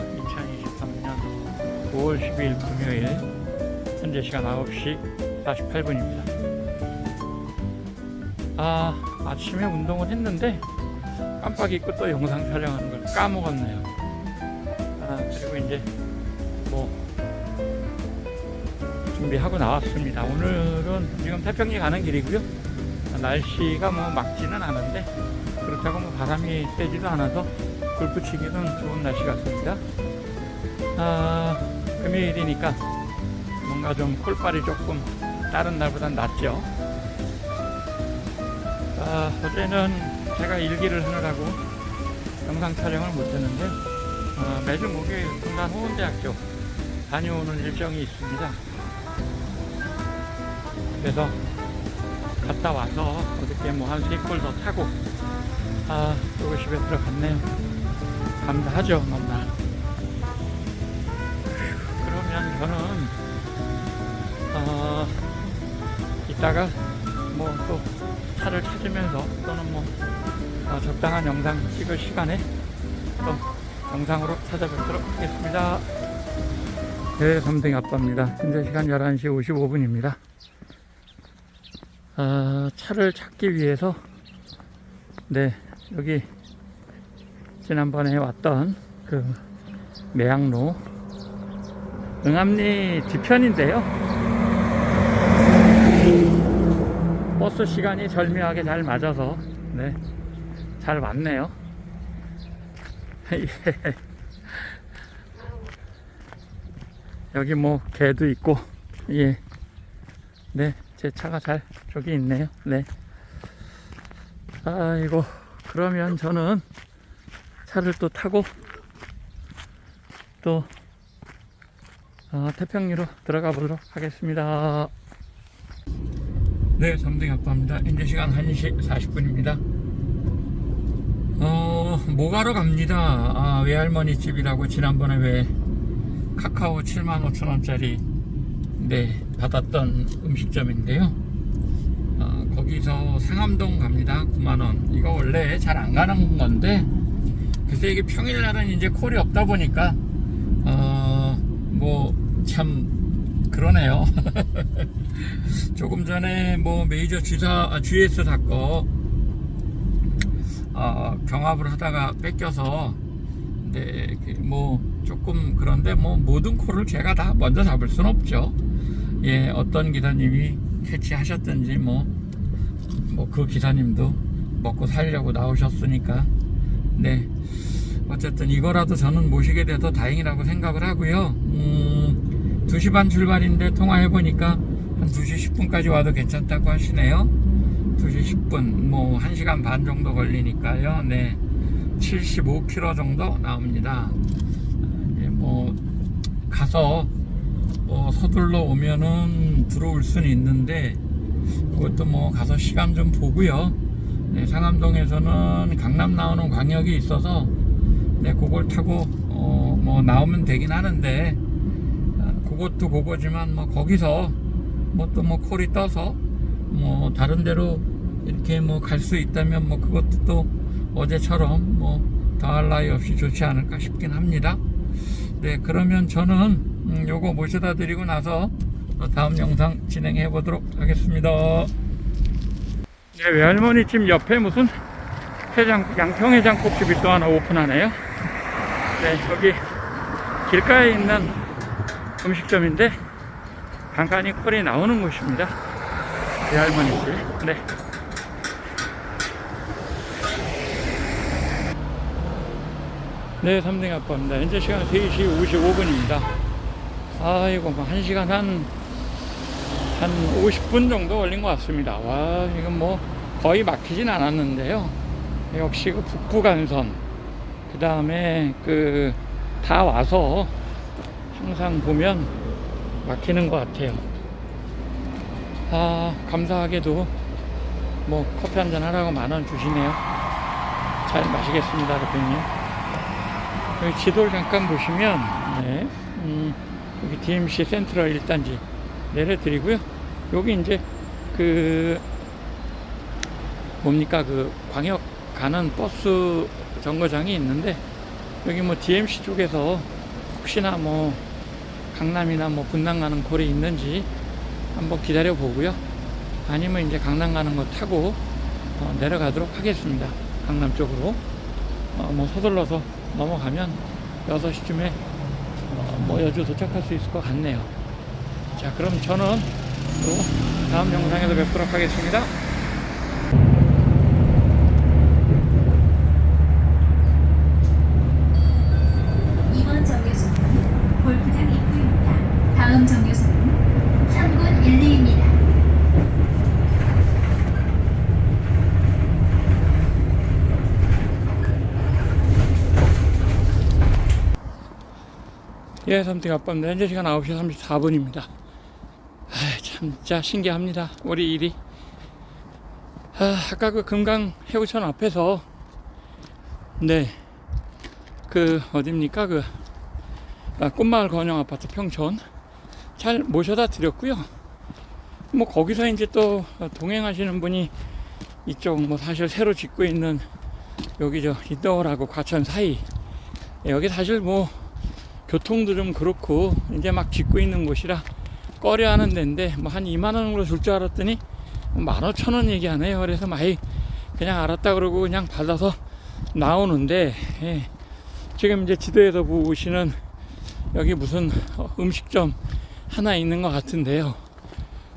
2023년 5월 12일 금요일 현재 시간 9시 48분입니다. 아, 아침에 운동을 했는데 깜빡 잊고 또 영상 촬영하는 걸 까먹었네요. 아, 그리고 이제 뭐 준비하고 나왔습니다. 오늘은 지금 태평리 가는 길이고요. 날씨가 뭐 막지는 않은데 그렇다고 뭐 바람이 세지도 않아서 골프 치기는 좋은 날씨 같습니다. 아, 금요일이니까 뭔가 좀 콜빨이 조금 다른 날보단 낫죠. 아, 어제는 제가 일기를 하느라고 영상 촬영을 못했는데 어, 매주 목요일 분당 호원대학교 다녀오는 일정이 있습니다. 그래서 갔다 와서 어저께 뭐 한 세 골 더 타고 아, 또 집에 들어갔네요. 감사하죠, 너무나. 그러면 저는 어, 이따가 뭐 또 차를 찾으면서 또는 뭐 어, 적당한 영상 찍을 시간에 또 영상으로 찾아뵙도록 하겠습니다. 네, 삼등 아빠입니다. 현재 시간 11시 55분입니다. 아, 차를 찾기 위해서 네, 여기 지난번에 왔던 그 매양로 응암리 뒤편인데요. 버스 시간이 절묘하게 잘 맞아서 네, 잘 왔네요. 예. 여기 뭐 개도 있고 예, 네, 제 차가 잘 저기 있네요. 네. 아이고 그러면 저는 차를 또 타고 또 어, 태평리로 들어가 보도록 하겠습니다. 네, 삼등 아빠입니다. 현재 시간 1시 40분입니다. 어, 모가로 갑니다. 아, 외할머니 집이라고 지난번에 왜 카카오 7만 5천 원짜리 네, 받았던 음식점인데요. 어, 거기서 상암동 갑니다. 9만 원. 이거 원래 잘 안 가는 건데 글쎄 이게 평일날은 이제 콜이 없다 보니까 어, 뭐참 그러네요. 조금 전에 뭐 메이저 G사, 아, GS 사건 어, 경합을 하다가 뺏겨서 네, 그뭐 조금 그런데 뭐 모든 콜을 제가 다 먼저 잡을 순 없죠. 예, 어떤 기사님이 캐치하셨든지 뭐 뭐 그 기사님도 먹고 살려고 나오셨으니까 네 어쨌든 이거라도 저는 모시게 돼서 다행이라고 생각을 하고요. 음, 2시 반 출발인데 통화해보니까 한 2시 10분까지 와도 괜찮다고 하시네요. 2시 10분, 뭐 1시간 반 정도 걸리니까요. 네. 75km 정도 나옵니다. 예, 뭐, 가서 뭐 서둘러 오면은 들어올 수는 있는데, 그것도 뭐 가서 시간 좀 보고요. 네, 상암동에서는 강남 나오는 광역이 있어서, 네, 그걸 타고, 어, 뭐 나오면 되긴 하는데, 아, 그것도 그거지만 뭐 거기서 뭐또뭐 콜이 떠서 뭐 다른 데로 이렇게 뭐 갈 수 있다면 뭐 그것도 또 어제처럼 뭐 더할 나위 없이 좋지 않을까 싶긴 합니다. 네, 그러면 저는 음, 요거 모셔다 드리고 나서 또 다음 영상 진행해 보도록 하겠습니다. 네, 외할머니 집 옆에 무슨 해장, 양평해장국집이 또 하나 오픈하네요. 네, 여기 길가에 있는 음식점인데 간간히 콜이 나오는 곳입니다. 외할머니 집. 네. 네, 삼등 아빠입니다. 현재 시간 3시 55분입니다. 아이고, 뭐, 1시간 한, 한 50분 정도 걸린 것 같습니다. 와, 이건 뭐, 거의 막히진 않았는데요. 역시 그 북부간선, 그 다음에 그, 다 와서 항상 보면 막히는 것 같아요. 아, 감사하게도 뭐, 커피 한 잔 하라고 만 원 주시네요. 잘 마시겠습니다, 대표님. 여기 지도를 잠깐 보시면 네, 음, 여기 DMC 센트럴 1단지 내려드리고요. 여기 이제 그 뭡니까 그 광역 가는 버스 정거장이 있는데 여기 뭐 DMC 쪽에서 혹시나 뭐 강남이나 뭐 분당 가는 콜이 있는지 한번 기다려 보고요. 아니면 이제 강남 가는 거 타고 어, 내려가도록 하겠습니다. 강남 쪽으로. 어, 뭐 서둘러서 넘어가면 6시쯤에 어, 뭐 여주 도착할 수 있을 것 같네요. 자, 그럼 저는 또 다음 영상에서 뵙도록 하겠습니다. 이번 정류소는 골프장 입구입니다. 다음 정류소는 3군 1, 2입니다. 예, 삼팅 아빠입니다. 현재 시간 9시 34분입니다. 진짜 신기합니다. 우리 일이. 아, 아까 그 금강 해우천 앞에서, 네, 그, 어딥니까? 그, 아, 꽃마을 건영 아파트 평촌. 잘 모셔다 드렸고요. 뭐, 거기서 이제 또 동행하시는 분이 이쪽 뭐 사실 새로 짓고 있는 여기 저 이더라고 과천 사이. 여기 사실 뭐, 교통도 좀 그렇고 이제 막 짓고 있는 곳이라 꺼려 하는 데인데 뭐 한 2만 원 정도 줄줄 알았더니 15,000원 얘기하네요. 그래서 많이 그냥 알았다 그러고 그냥 받아서 나오는데 예. 지금 이제 지도에서 보시는 여기 무슨 어, 음식점 하나 있는 것 같은데요.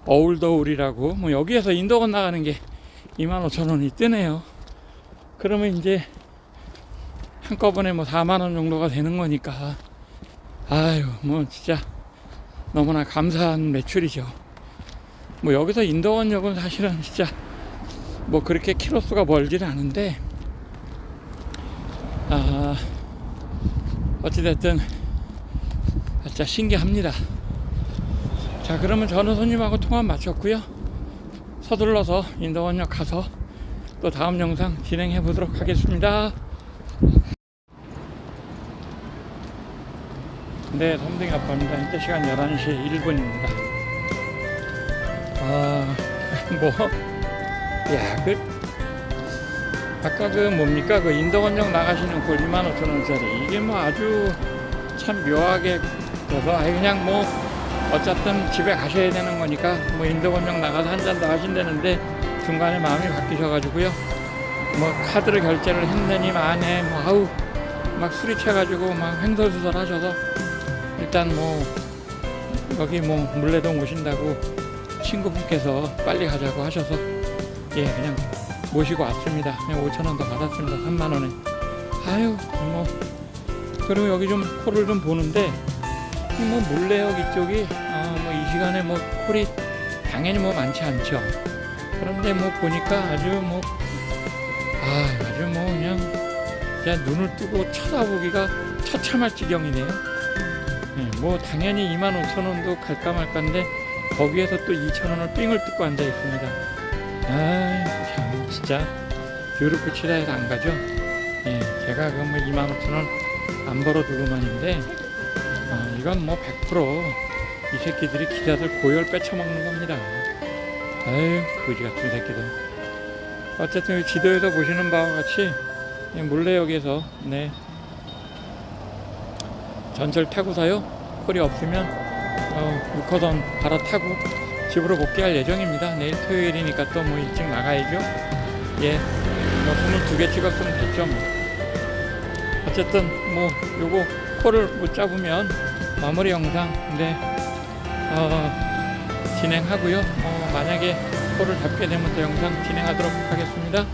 어울더울이라고 뭐 여기에서 인도 건너가는 게 25,000원이 뜨네요. 그러면 이제 한꺼번에 뭐 4만 원 정도가 되는 거니까 아유, 뭐 진짜 너무나 감사한 매출이죠. 뭐 여기서 인도원역은 사실은 진짜 뭐 그렇게 키로수가 멀지는 않은데 아 어찌됐든 진짜 신기합니다. 자 그러면 저는 손님하고 통화 마쳤고요. 서둘러서 인도원역 가서 또 다음 영상 진행해 보도록 하겠습니다. 네, 삼등 아빠입니다. 현재 시간 11시 1분입니다. 아, 뭐, 야, 그, 아까 그 뭡니까? 그 인도원역 나가시는 그 25,000원짜리. 이게 뭐 아주 참 묘하게 돼서, 그냥 뭐, 어쨌든 집에 가셔야 되는 거니까, 뭐 인도원역 나가서 한 잔 더 하신다는데, 중간에 마음이 바뀌셔가지고요. 뭐, 카드로 결제를 했느니 만에, 뭐, 아우, 막 술이 채가지고 막 횡설수설 하셔서, 일단 뭐 여기 뭐 물레동 오신다고 친구분께서 빨리 가자고 하셔서 예 그냥 모시고 왔습니다. 그냥 5천 원 더 받았습니다. 3만 원에. 아유 뭐 그리고 여기 좀 콜을 좀 보는데 이뭐 물레역 이쪽이 아 뭐 이 시간에 뭐 콜이 당연히 뭐 많지 않죠. 그런데 뭐 보니까 아주 뭐 아, 아주 뭐 그냥 그냥 눈을 뜨고 쳐다보기가 처참할 지경이네요. 네, 뭐 당연히 2만 5천 원도 갈까 말까인데 거기에서 또 2천 원을 삥을 뜯고 앉아 있습니다. 아, 참 진짜 드럽고 치다 해서 안 가죠. 예, 제가 그뭐 2만 5천 원 안 벌어두고만인데 아, 이건 뭐 100%이 새끼들이 기자들 고열 빼쳐먹는 겁니다. 아유, 거지 같은 새끼들. 어쨌든 이 지도에서 보시는 바와 같이 이 물레역에서 네 전철 타고서요 콜이 없으면 어, 6호선 갈아타고 집으로 복귀할 예정입니다. 내일 토요일이니까 또 뭐 일찍 나가야죠. 예뭐 22개 찍었으면 됐죠 뭐. 어쨌든 뭐 요거 콜을 못 잡으면 마무리 영상 네 어, 진행하고요. 어, 만약에 콜을 잡게 되면 또 영상 진행하도록 하겠습니다